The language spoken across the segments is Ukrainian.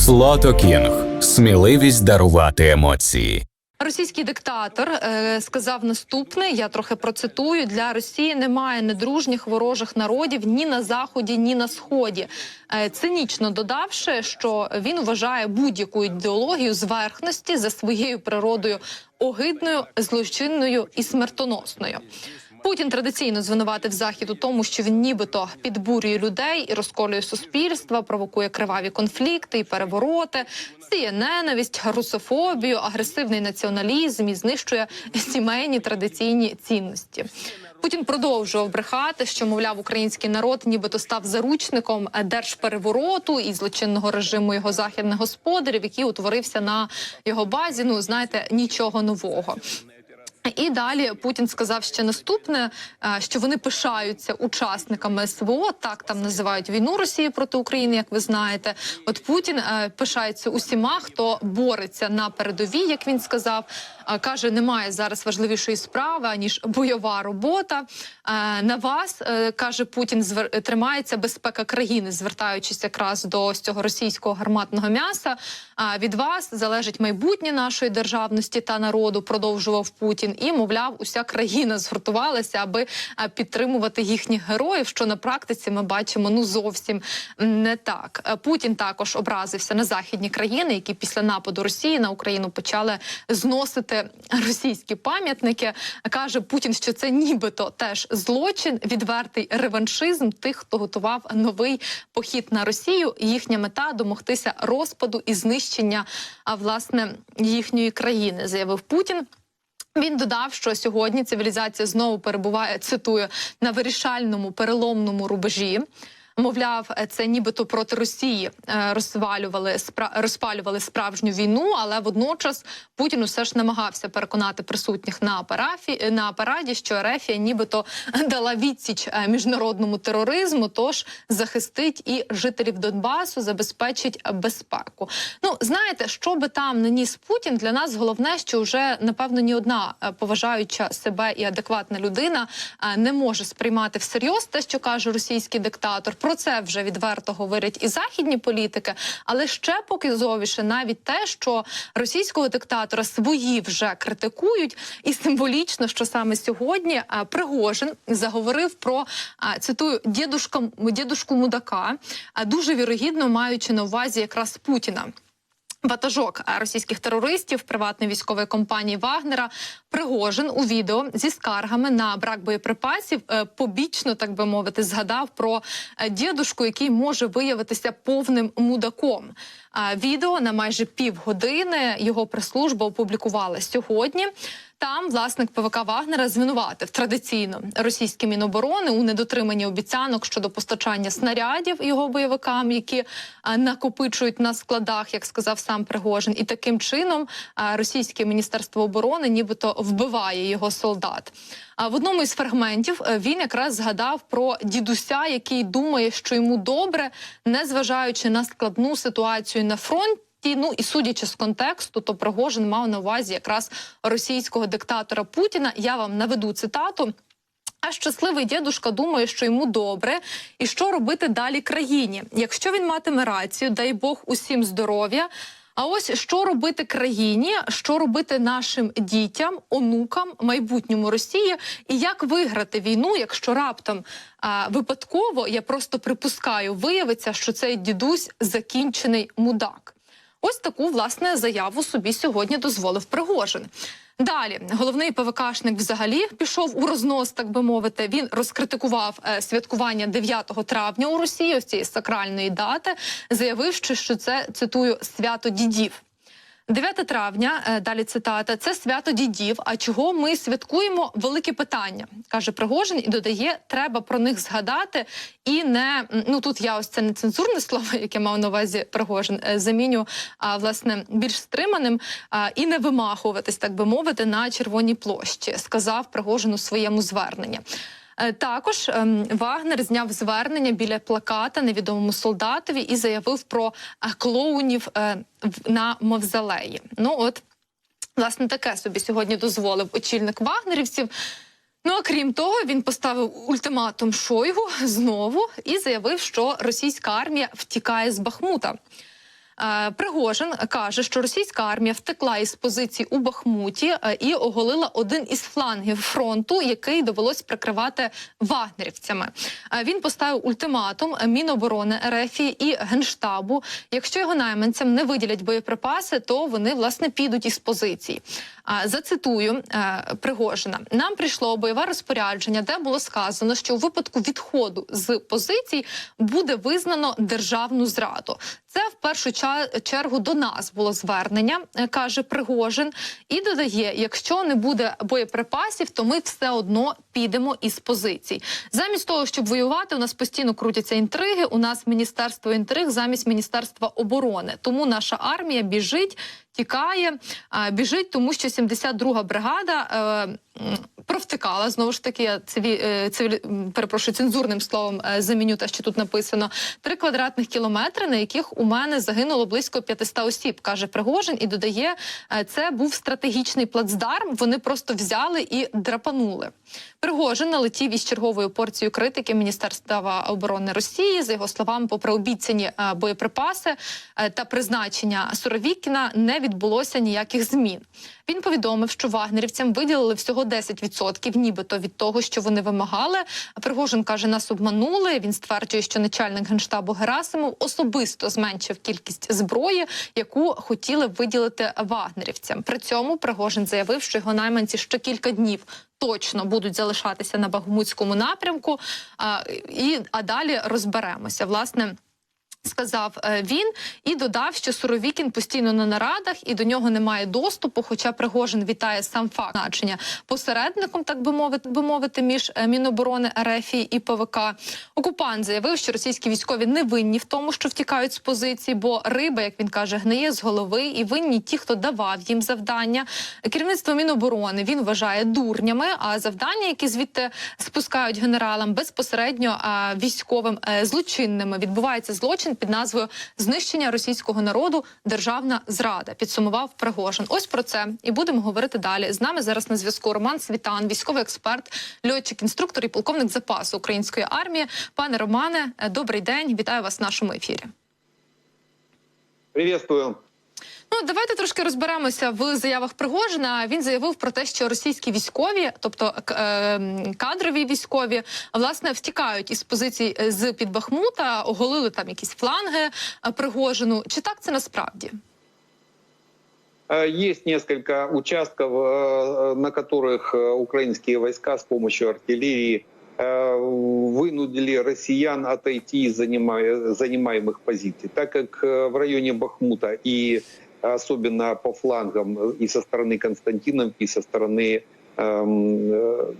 Слото Кінг. Сміливість дарувати емоції. Російський диктатор е, сказав наступне. Я трохи процитую: для Росії немає недружніх ворожих народів ні на заході, ні на сході. Е, цинічно додавши, що він вважає будь-яку ідеологію зверхності за своєю природою огидною, злочинною і смертоносною. Путін традиційно звинуватив захід у тому, що він нібито підбурює людей і розколює суспільство, провокує криваві конфлікти і перевороти, сіє ненависть, русофобію, агресивний націоналізм і знищує сімейні традиційні цінності. Путін продовжував брехати, що мовляв український народ, нібито став заручником держперевороту і злочинного режиму його західних господарів, який утворився на його базі. Ну знаєте, нічого нового. І далі Путін сказав ще наступне: е, що вони пишаються учасниками СВО, так там називають війну Росії проти України, як ви знаєте. От Путін е, пишається усіма, хто бореться на передовій, як він сказав. Е, каже, немає зараз важливішої справи аніж бойова робота. На вас каже Путін, тримається безпека країни, звертаючись якраз до цього російського гарматного м'яса. Від вас залежить майбутнє нашої державності та народу. Продовжував Путін. І мовляв, уся країна згуртувалася, аби підтримувати їхніх героїв. Що на практиці ми бачимо ну зовсім не так. Е, Путін також образився на західні країни, які після нападу Росії на Україну почали зносити російські пам'ятники. Каже Путін, що це нібито теж злочин, відвертий реваншизм тих, хто готував новий похід на Росію. Їхня мета домогтися розпаду і знищення а власне їхньої країни, заявив Путін. Він додав, що сьогодні цивілізація знову перебуває цитую на вирішальному переломному рубежі. Мовляв, це нібито проти Росії е, розвалювали спра- розпалювали справжню війну, але водночас Путін усе ж намагався переконати присутніх на парафі на параді, що Ерефія нібито дала відсіч е, міжнародному тероризму, тож захистить і жителів Донбасу, забезпечить безпеку. Ну знаєте, що би там не ніс Путін, для нас головне, що вже напевно ні одна е, поважаюча себе і адекватна людина е, не може сприймати всерйоз те, що каже російський диктатор. Про це вже відверто говорять і західні політики, але ще показовіше навіть те, що російського диктатора свої вже критикують, і символічно, що саме сьогодні е, Пригожин заговорив про е, цитую дідушка дідушку мудака, а дуже вірогідно маючи на увазі якраз Путіна. Ватажок російських терористів приватної військової компанії Вагнера Пригожин у відео зі скаргами на брак боєприпасів е, побічно, так би мовити, згадав про е, дідушку, який може виявитися повним мудаком. Відео на майже півгодини його прес-служба опублікувала сьогодні. Там власник ПВК Вагнера звинуватив традиційно російське міноборони у недотриманні обіцянок щодо постачання снарядів його бойовикам, які накопичують на складах, як сказав сам Пригожин, і таким чином російське міністерство оборони, нібито вбиває його солдат. А в одному із фрагментів е, він якраз згадав про дідуся, який думає, що йому добре, незважаючи на складну ситуацію на фронті. Ті, ну і судячи з контексту, то Пригожин мав на увазі якраз російського диктатора Путіна. Я вам наведу цитату. А щасливий дідушка думає, що йому добре, і що робити далі країні. Якщо він матиме рацію, дай Бог усім здоров'я. А ось що робити країні, що робити нашим дітям, онукам, майбутньому Росії, і як виграти війну, якщо раптом а, випадково я просто припускаю, виявиться, що цей дідусь закінчений мудак. Ось таку власне заяву собі сьогодні дозволив Пригожин. Далі головний ПВКшник взагалі пішов у рознос, так би мовити. Він розкритикував е, святкування 9 травня у Росії, ось цієї сакральної дати, заявивши, що це цитую свято дідів. 9 травня, е, далі цитата, це свято дідів. А чого ми святкуємо? Велике питання, каже Пригожин, і додає, треба про них згадати і не ну тут я ось це не цензурне слово, яке мав на увазі Пригожин, е, заміню а, власне більш стриманим а, і не вимахуватись, так би мовити, на червоній площі, сказав Пригожин у своєму зверненні. Е, Також ем, Вагнер зняв звернення біля плаката невідомому солдатові і заявив про е, клоунів е, на мавзолеї. Ну от власне таке собі сьогодні дозволив очільник вагнерівців. Ну а крім того, він поставив ультиматум Шойгу знову і заявив, що російська армія втікає з Бахмута. Е, Пригожин каже, що російська армія втекла із позицій у Бахмуті е, і оголила один із флангів фронту, який довелось прикривати вагнерівцями. Е, Він поставив ультиматум Міноборони РФ і Генштабу. Якщо його найманцям не виділять боєприпаси, то вони власне підуть із позицій. Зацитую Пригожина. Нам прийшло бойове розпорядження, де було сказано, що у випадку відходу з позицій буде визнано державну зраду. Це в першу ча- чергу до нас було звернення, е, каже Пригожин, і додає: якщо не буде боєприпасів, то ми все одно підемо із позицій. Замість того, щоб воювати, у нас постійно крутяться інтриги. У нас міністерство інтриг замість міністерства оборони. Тому наша армія біжить, тікає, біжить, тому що 72-га бригада. Е, Провтикала знову ж таки я циві, е, цивілі, м, перепрошую цензурним словом е, заміню те, що тут написано. Три квадратних кілометри, на яких у мене загинуло близько 500 осіб, каже Пригожин, і додає, це був стратегічний плацдарм. Вони просто взяли і драпанули. Пригожин налетів із черговою порцією критики Міністерства оборони Росії. За його словами, попри обіцяні боєприпаси та призначення Суровікіна, не відбулося ніяких змін. Він повідомив, що вагнерівцям виділили всього 10%, нібито від того, що вони вимагали. Пригожин каже, нас обманули. Він стверджує, що начальник генштабу Герасимов особисто зменшив кількість зброї, яку хотіли виділити вагнерівцям. При цьому Пригожин заявив, що його найманці ще кілька днів. Точно будуть залишатися на Бахмутському напрямку, а, і а далі розберемося. Власне, сказав е, він і додав, що Суровікін постійно на нарадах і до нього немає доступу. Хоча Пригожин вітає сам факт значення посередником, так би мовити, би мовити, між е, Міноборони РФ і ПВК. Окупант заявив, що російські військові не винні в тому, що втікають з позицій, бо риба, як він каже, гниє з голови, і винні ті, хто давав їм завдання. Керівництво Міноборони він вважає дурнями. А завдання, які звідти спускають генералам, безпосередньо військовим е, злочинними відбувається злочин під назвою знищення російського народу, державна зрада. Підсумував Пригожин. Ось про це і будемо говорити далі. З нами зараз на зв'язку Роман Світан, військовий експерт, льотчик, інструктор і полковник запасу української армії. Пане Романе, е, добрий день. Вітаю вас в нашому ефірі. Приветствую. Ну, давайте трошки розберемося в заявах Пригожина. Він заявив про те, що російські військові, тобто к- е, м, кадрові військові, власне втікають із позицій е, з під Бахмута, оголили там якісь фланги е, Пригожину. Чи так це насправді? Э, Есть несколько участков, э, на которых э, украинские войска с помощью артиллерии э, вынудили россиян отойти из занима- занимаемых позиций. Так как э, в районе Бахмута и особенно по флангам и со стороны Константиновки, и со стороны э,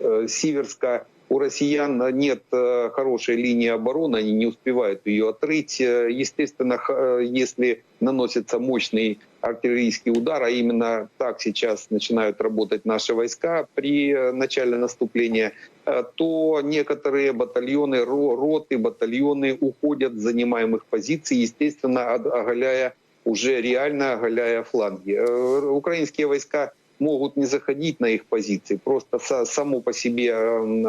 э, Сиверска у россиян нет э, хорошей линии обороны, они не успевают ее отрыть. Э, Естественно, э, если наносится мощный артиллерийский удар, а именно так сейчас начинают работать наши войска при начале наступления, то некоторые батальоны, ро- роты, батальоны уходят с занимаемых позиций, естественно, оголяя уже реально оголяя фланги. Э, Украинские войска могут не заходить на их позиции, просто са- само по себе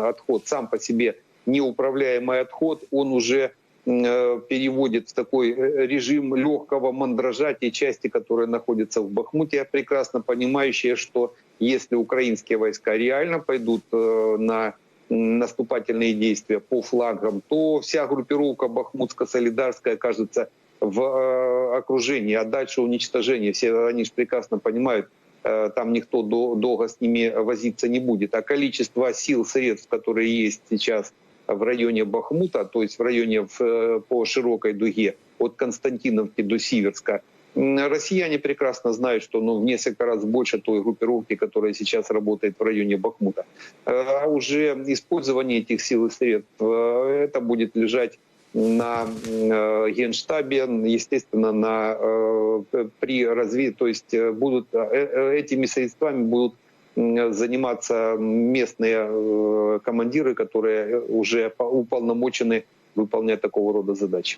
отход, сам по себе неуправляемый отход, он уже э, переводит в такой э, режим легкого мандража те части, которые находятся в Бахмуте, прекрасно понимающие, что если украинские войска реально пойдут на наступательные действия по флангам, то вся группировка Бахмутско-Солидарская окажется в э, окружении, а дальше уничтожение. Все они же прекрасно понимают, э, там никто до- долго с ними возиться не будет. А количество сил, средств, которые есть сейчас в районе Бахмута, то есть в районе э, по широкой дуге от Константиновки до Сиверска, россияне прекрасно знают, что ну, в несколько раз больше той группировки, которая сейчас работает в районе Бахмута. А уже использование этих сил и средств, это будет лежать на э, генштабе, естественно, на э, при развитии, то есть э, будут этими средствами будут заниматься местные командиры, которые уже по- уполномочены выполнять такого рода задачи.